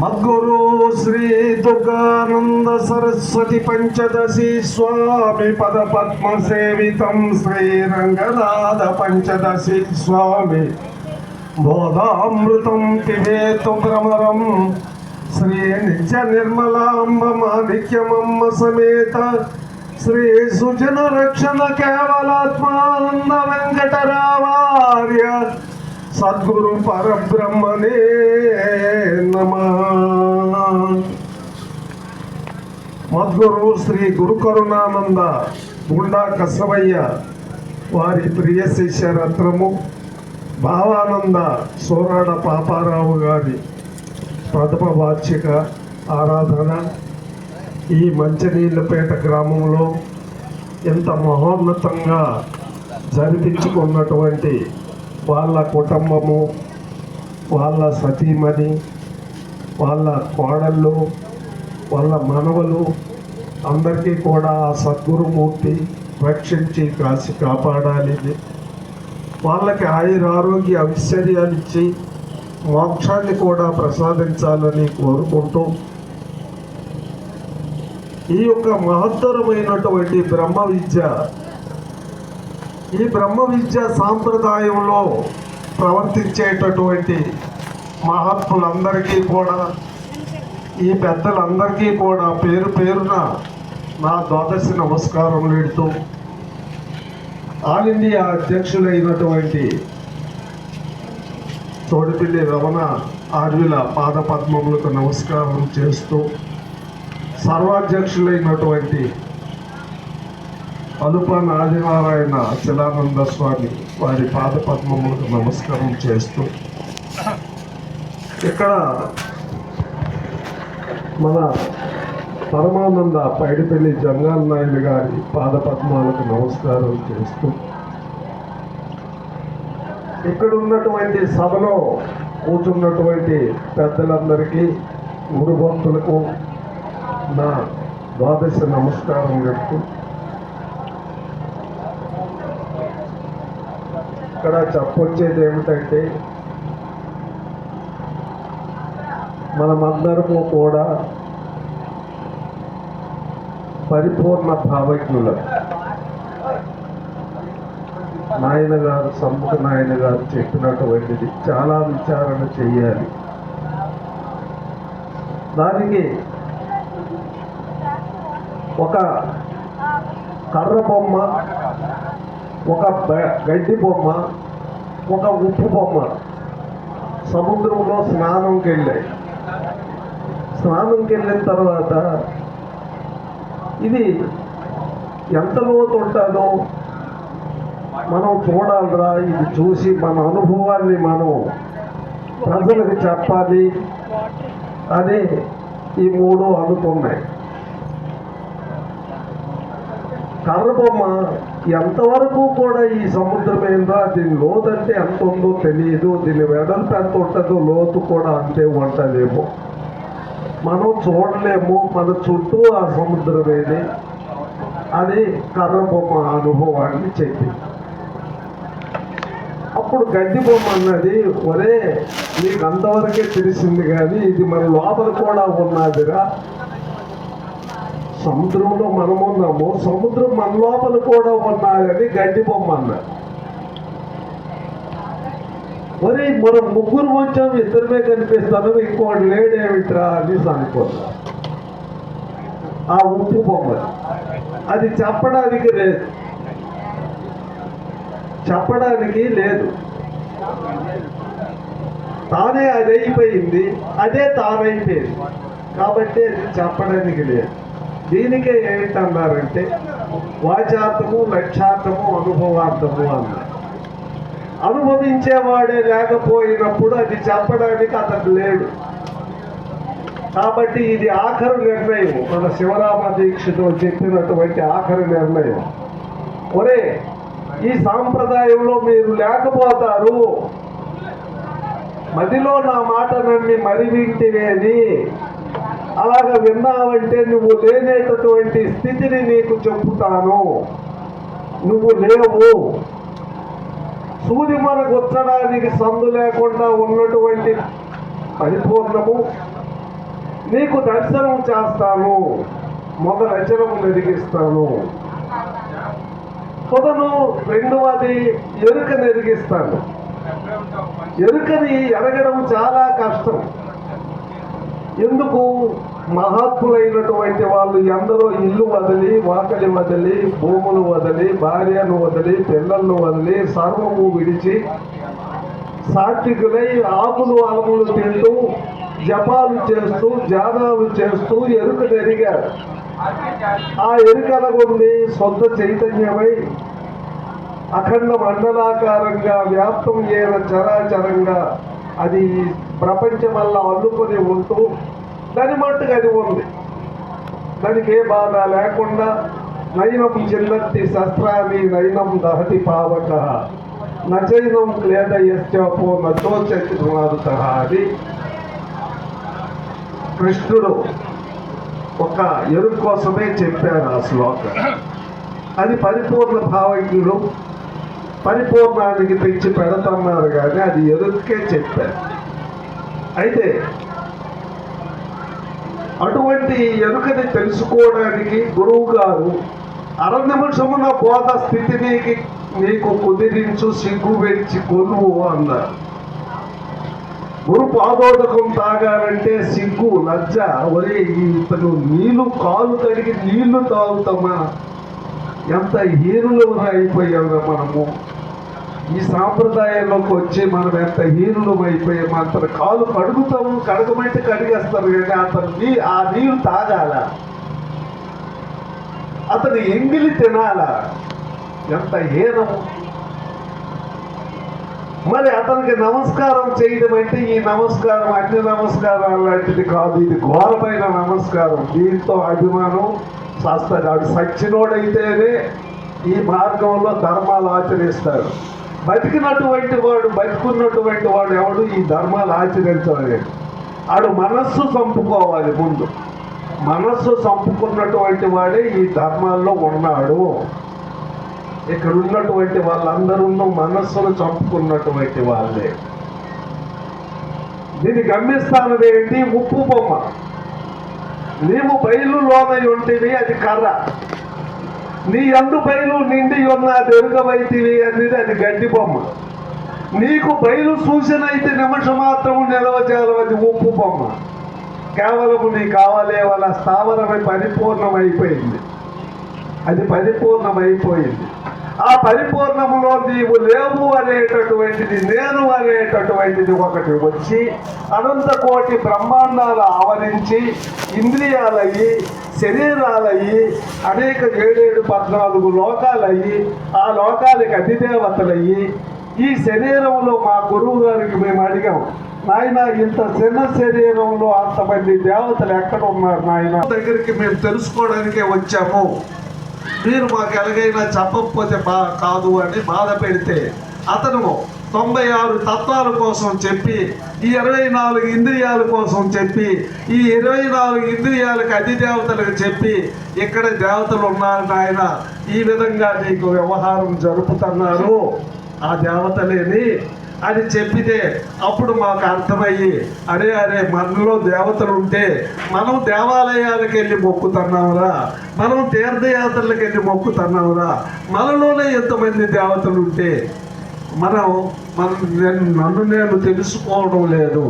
మద్గురు శ్రీ దుర్గానంద సరస్వతి పంచదశి స్వామి పద పద్మ సేవితం శ్రీరంగనాథ పంచదశి స్వామి. బోధామృతం పిబేతు భ్రమరం శ్రీ నిత్య నిర్మలాంబ మాణిక్యమమ్మ సమేత శ్రీ సుజన రక్షణ కేవలాత్మానంద వెంకటరావార్య సద్గురు పరబ్రహ్మనే నమ. మద్గురు శ్రీ గురుకరుణానంద గుండా కసవయ్య వారి ప్రియ శిష్య రత్నము భావానంద సోరాడ పాపారావు గారి ప్రథమ వార్షిక ఆరాధన ఈ మంచినీళ్ళపేట గ్రామంలో ఎంత మహోన్నతంగా జరిపించుకున్నటువంటి వాళ్ళ కుటుంబము వాళ్ళ సతీమణి వాళ్ళ కోడళ్ళు వాళ్ళ మనవలు అందరికీ కూడా ఆ సద్గురుమూర్తి రక్షించి కాసి కాపాడాలి. వాళ్ళకి ఆయుర ఆరోగ్య ఐశ్వర్యాలు ఇచ్చి మోక్షాన్ని కూడా ప్రసాదించాలని కోరుకుంటూ ఈ యొక్క మహత్తరమైనటువంటి బ్రహ్మ విద్య. ఈ బ్రహ్మ విద్య సాంప్రదాయంలో ప్రవర్తించేటటువంటి మహాత్ములందరికీ కూడా ఈ పెద్దలందరికీ కూడా పేరు పేరున నా ద్వాదశి నమస్కారం నేడుతూ ఆల్ ఇండియా అధ్యక్షులైనటువంటి తోడిపిల్లి రమణ ఆర్యుల పాద పద్మములకు నమస్కారం చేస్తూ సర్వాధ్యక్షులైనటువంటి అలుప ఆదినారాయణ శిలానంద స్వామి వారి పాద పద్మములకు నమస్కారం చేస్తూ ఇక్కడ మన పరమానంద పైడిపల్లి జంగాల నాయుడు గారి పాద పద్మాలకు నమస్కారం చేస్తూ ఇక్కడ ఉన్నటువంటి సభలో కూర్చున్నటువంటి పెద్దలందరికీ గురు భక్తులకు నా ద్వాదశ నమస్కారం చెప్తూ ఇక్కడ చెప్పొచ్చేది ఏమిటంటే మనమందరము కూడా పరిపూర్ణ భావజ్ఞులు. నాయన గారు సమ్ముఖ నాయన గారు చెప్పినటువంటిది చాలా విచారణ చేయాలి. దానికి ఒక కర్ర బొమ్మ ఒక గడ్డి బొమ్మ ఒక ఉప్పు బొమ్మ. సముద్రంలో స్నానంకి వెళ్ళాయి స్నానంకి వెళ్ళిన తర్వాత ఇది ఎంత లోతు ఉంటుందో మనం చూడాలిరా. ఇది చూసి మన అనుభవాన్ని మనం ప్రజలకు చెప్పాలి అని ఈ మూడు అనుకున్నాయి. కర్రబొమ్మ ఎంతవరకు కూడా ఈ సముద్రం ఏందో దీని లోతంటే ఎంత ఉందో తెలియదు దీని వెడల్పు ఎంత ఉంటుందో లోతు కూడా అంతే ఉంటుందేమో. మనం చూడలేము మన చుట్టూ ఆ సముద్రమేది అది కర్రబొమ్మ అనుభవాన్ని చెప్పింది. అప్పుడు గడ్డి బొమ్మ అన్నది ఒరే నీకు అంతవరకే తెలిసింది కానీ ఇది మన లోపల కూడా ఉన్నదిరా. సముద్రంలో మనం ఉన్నాము సముద్రం మన లోపల కూడా ఉన్నదని గడ్డి బొమ్మ అన్నారు మరి మనం ముగ్గురు వచ్చాం ఇద్దరమే కనిపిస్తాను ఇంకోటి లేడేమిట్రా అని అనుకున్నా. ఆ ఉప్పు బొమ్మ. అది చెప్పడానికి లేదు. చెప్పడానికి లేదు. తానే అది అయిపోయింది అదే తానైపోయింది. కాబట్టి అది చెప్పడానికి లేదు. దీనికే ఏంటన్నారంటే వాచార్థము లక్ష్యార్థము అనుభవార్థము అన్నారు. అనుభవించేవాడే లేకపోయినప్పుడు అది చెప్పడానికి అతను లేడు. కాబట్టి ఇది ఆఖరి నిర్ణయం. మన శివరామ దీక్షతో చెప్పినటువంటి ఆఖరి నిర్ణయం. ఒరే ఈ సాంప్రదాయంలో మీరు లేకపోతారు. మదిలో నా మాట నమ్మి మరి వింటివేది అలాగ విన్నావంటే నువ్వు లేనేటటువంటి స్థితిని నీకు చెప్పుతాను. నువ్వు లేవు. సూది మనకు వచ్చడానికి సందు లేకుండా ఉన్నటువంటి పరిపూర్ణము. నీకు దర్శనం చేస్తాను. మొదలచనం నెరిగిస్తాను. పొదను రెండవది ఎరుక నెరిగిస్తాను. ఎరుకని ఎరగడం చాలా కష్టం. ఎందుకు? మహాత్ములైనటువంటి వాళ్ళు ఎందరో ఇల్లు వదిలి వాకలి వదిలి భూములు వదిలి భార్యను వదిలి పిల్లలను వదిలి సర్వము విడిచి సాత్వికులై ఆకులు అలములు తింటూ జపాలు చేస్తూ ధ్యానాలు చేస్తూ ఎరుక ఎరిగారు ఆ ఎరుకలగుండి సొంత చైతన్యమై అఖండ మండలాకారంగా వ్యాప్తం అయిన చరాచరంగా అది ప్రపంచం వల్ల అల్లుకొని ఉంటూ దాని మట్టుకు అది ఉంది దానికి ఏ బాధ లేకుండా నయనం చిన్నత్తి శస్త్రాన్ని నయనం దహతి పావక. నచైనం క్లేద యశ్చపో నచోచతి అది. కృష్ణుడు ఒక ఎరుకు కోసమే చెప్పారు ఆ శ్లోకం. అది పరిపూర్ణ భావజ్ఞుడు. పరిపూర్ణానికి తెచ్చి పెడతన్నారు కానీ అది ఎరుకే చెప్పారు అయితే అటువంటి ఎరుకని తెలుసుకోవడానికి గురువు గారు అర నిమిషమున బోధ స్థితి నీకు కుదిరించు సిగ్గు పెంచి కొనువు అన్నారు. గురు పాదోదకం తాగారంటే సిగ్గు లజ్జ. ఒరే ఇతను నీళ్ళు కాలు కడిగి నీళ్ళు తాగుతామా? ఎంత హీనులు అయిపోయావుగా మనము. ఈ సాంప్రదాయంలోకి వచ్చి మనం ఎంత హీనులు అయిపోయాము అంత కాలు కడుగుతాము కడగమంటే కడిగేస్తారు కానీ అతను నీ ఆ నీరు తాగాల. అతను ఎంగిలి తినాల. ఎంత హీనము. మరి అతనికి నమస్కారం చేయడం అంటే ఈ నమస్కారం అన్ని నమస్కారాలు లాంటిది కాదు. ఇది ఘోరమైన నమస్కారం. దీంతో అభిమానం శాస్త్రాడు సచ్చినోడైతేనే ఈ మార్గంలో ధర్మాలు ఆచరిస్తారు. బతికినటువంటి వాడు బతికున్నటువంటి వాడు ఎవడు? ఈ ధర్మాలు ఆచరించలేదు ఆడు మనస్సు చంపుకోవాలి ముందు. మనస్సు చంపుకున్నటువంటి వాడే ఈ ధర్మాల్లో ఉన్నాడు. ఇక్కడ ఉన్నటువంటి వాళ్ళందరూ మనస్సును చంపుకున్నటువంటి వాళ్ళే. దీని గమ్యస్థానం ఏంటి? ఉప్పు బొమ్మ. నీవు బయలు లోనై ఉంటివి అది కర్ర. నీ అందు బయలు నిండి ఉన్న అది అనేది అది గడ్డి బొమ్మ. నీకు బయలు సూచన అయితే నిమిషం మాత్రము నిలవచేయాలి ఉప్పు బొమ్మ. కేవలము నీ కావాలే వాళ్ళ స్థావరమై పరిపూర్ణమైపోయింది. అది పరిపూర్ణమైపోయింది. ఆ పరిపూర్ణములో నీవు లేవు అనేటటువంటిది నేను అనేటటువంటిది ఒకటి వచ్చి అనంత కోటి బ్రహ్మాండాలు ఆవరించి ఇంద్రియాలయ్యి శరీరాలయ్యి అనేక ఏడేడు పద్నాలుగు లోకాలయ్యి ఆ లోకాలకి అతిదేవతలయ్యి ఈ శరీరంలో మా గురువు గారికి మేము అడిగాం నాయన ఇంత చిన్న శరీరంలో అంతమంది దేవతలు ఎక్కడ ఉన్నారు నాయన? దగ్గరికి మేము తెలుసుకోవడానికే వచ్చాము. మీరు మాకు ఎలాగైనా చెప్పకపోతే బా కాదు అని బాధ పెడితే అతను తొంభై ఆరు తత్వాల కోసం చెప్పి ఈ ఇరవై నాలుగు ఇంద్రియాల కోసం చెప్పి ఈ ఇరవై నాలుగు ఇంద్రియాలకు అతి దేవతలకు చెప్పి ఇక్కడ దేవతలు ఉన్నారు నాయన ఈ విధంగా నీకు వ్యవహారం జరుపుతున్నారు ఆ దేవతలేని అని చెప్పితే అప్పుడు మాకు అర్థమయ్యి అరే అరే మనలో దేవతలు ఉంటే మనం దేవాలయాలకు వెళ్ళి మొక్కుతున్నావురా మనం తీర్థయాత్రలకు వెళ్ళి మొక్కుతున్నావురా మనలోనే ఎంతమంది దేవతలు ఉంటే మనం మన నేను నన్ను నేను తెలుసుకోవడం లేదు.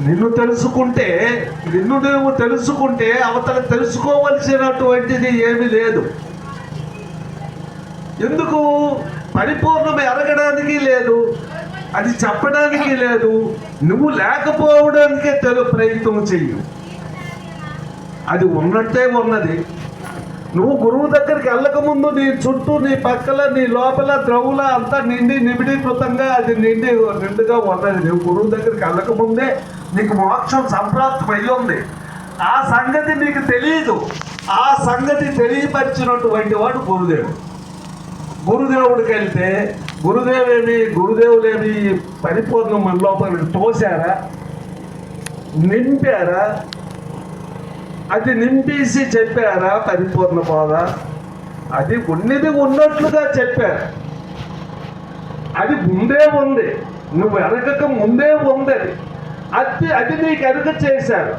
నిన్ను తెలుసుకుంటే నిన్ను నువ్వు తెలుసుకుంటే అవతల తెలుసుకోవలసినటువంటిది ఏమీ లేదు. ఎందుకు? పరిపూర్ణం ఎరగడానికి లేదు. అది చెప్పడానికి లేదు. నువ్వు లేకపోవడానికే తెలు ప్రయత్నం చెయ్యి. అది ఉన్నట్టే ఉన్నది. నువ్వు గురువు దగ్గరికి వెళ్ళకముందు నీ చుట్టూ నీ పక్కల నీ లోపల ద్రవుల అంతా నిండి నిబిడీకృతంగా అది నిండి నిండుగా ఉన్నది. నువ్వు గురువు దగ్గరికి వెళ్ళక ముందే నీకు మోక్షం సంప్రాప్తం అయ్యి ఉంది. ఆ సంగతి నీకు తెలియదు ఆ సంగతి తెలియపరిచినటువంటి వాడు గురుదేవుడు. గురుదేవుడికి వెళ్తే గురుదేవేమి గురుదేవులేమి పరిపూర్ణం మన లోపలికి తోసారా నింపారా? అది నింపేసి చెప్పారా పరిపూర్ణ బోధ? అది ఉన్నది ఉన్నట్లుగా చెప్పారు. అది ముందే ఉంది. నువ్వు ఎరగక ముందే ఉంది అది అది అది నీకు ఎరగ చేశారు.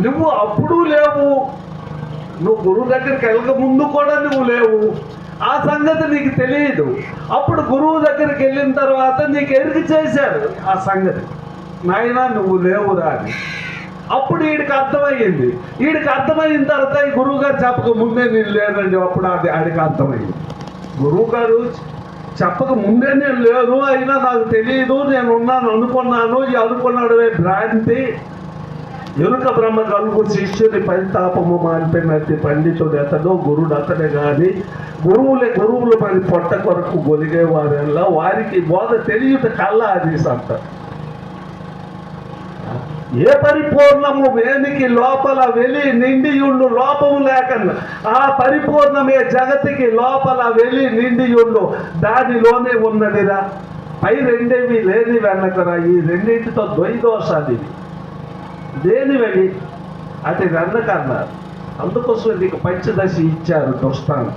నువ్వు అప్పుడు లేవు. నువ్వు గురువు దగ్గరికి వెళ్ళక ముందు కూడా నువ్వు లేవు. ఆ సంగతి నీకు తెలియదు. అప్పుడు గురువు దగ్గరికి వెళ్ళిన తర్వాత నీకు ఎరుగు చేశారు ఆ సంగతి. నాయన నువ్వు లేవురా అని. అప్పుడు వీడికి అర్థమయ్యింది. వీడికి అర్థమైన తర్వాత ఈ గురువు గారు చెప్పక ముందే నేను లేదండి అప్పుడు అది ఆడికి అర్థమైంది గురువు గారు చెప్పక ముందే నేను లేను అయినా నాకు తెలియదు నేను ఉన్నాను అనుకున్నాను ఈ అనుకున్నాడమే భ్రాంతి. ఎరుక బ్రహ్మ కలుగు శిష్యుని పరితాపము మానిపోయినట్టు పండితుడు అతడు గురుడు అతడే కానీ గురువులే గురువులు మరి పొట్ట కొరకు గొలిగేవారెల్లా వారికి బోధ తెలియట కల్లా అది సంత ఏ పరిపూర్ణము వేనికి లోపల వెలి నిండియుండు లోపము లేక ఆ పరిపూర్ణమే జగతికి లోపల వెలి నిండియుండు దానిలోనే ఉన్నదిరా. పై రెండేవి లేని వెనకరా ఈ రెండింటితో ద్వైదోషాది ఇవి. దేని వెళ్ళి అది వెనకన్నారు అందుకోసం నీకు పంచదశి ఇచ్చారు దుష్టాన్ని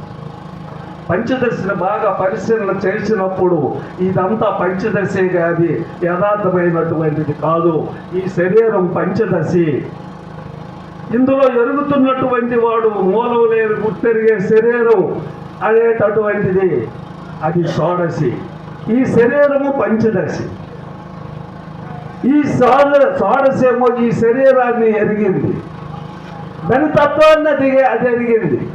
పంచదశను బాగా పరిశీలన చేసినప్పుడు ఇదంతా పంచదశే కాదు యథార్థమైనటువంటిది కాదు. ఈ శరీరం పంచదశి. ఇందులో ఎరుగుతున్నటువంటి వాడు మూలం లేని గుర్తెరిగే శరీరం అనేటటువంటిది అది షోడశి. ఈ శరీరము పంచదశి. ఈ సోడ షోడశేమో ఈ శరీరాన్ని ఎరిగింది. దాని తత్వాన్ని అది అది ఎరిగింది.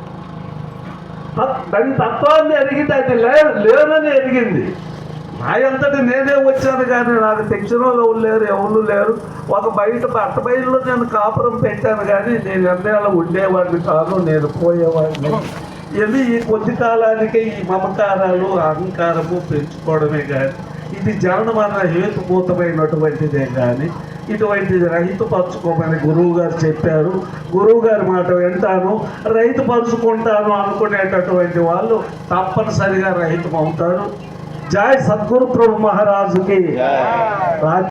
తత్- దాని తత్వాన్ని ఎరిగితే అది లే లేనని ఎరిగింది. నా నేనే వచ్చాను కానీ నాకు తెచ్చిన వాళ్ళు లేరు ఎవరు లేరు. ఒక బయట అత్త బయలులో నేను కాపురం పెట్టాను కానీ నేను ఎన్నేళ్ళ ఉండేవాడిని కాదు నేను పోయేవాడిని. ఇది ఈ కొద్ది కాలానికే ఈ మమకారాలు అహంకారము పెంచుకోవడమే కానీ ఇది జనమన్న హేతుభూతమైనటువంటిదే కానీ ఇటువంటిది రహితపరచుకోమని గురువు గారు చెప్పారు. గురువు గారి మాట వింటాను. రైతు పరుచుకుంటాను అనుకునేటటువంటి వాళ్ళు తప్పనిసరిగా రహితం అవుతారు జై సద్గురు ప్రభు మహారాజుకి. రాజ్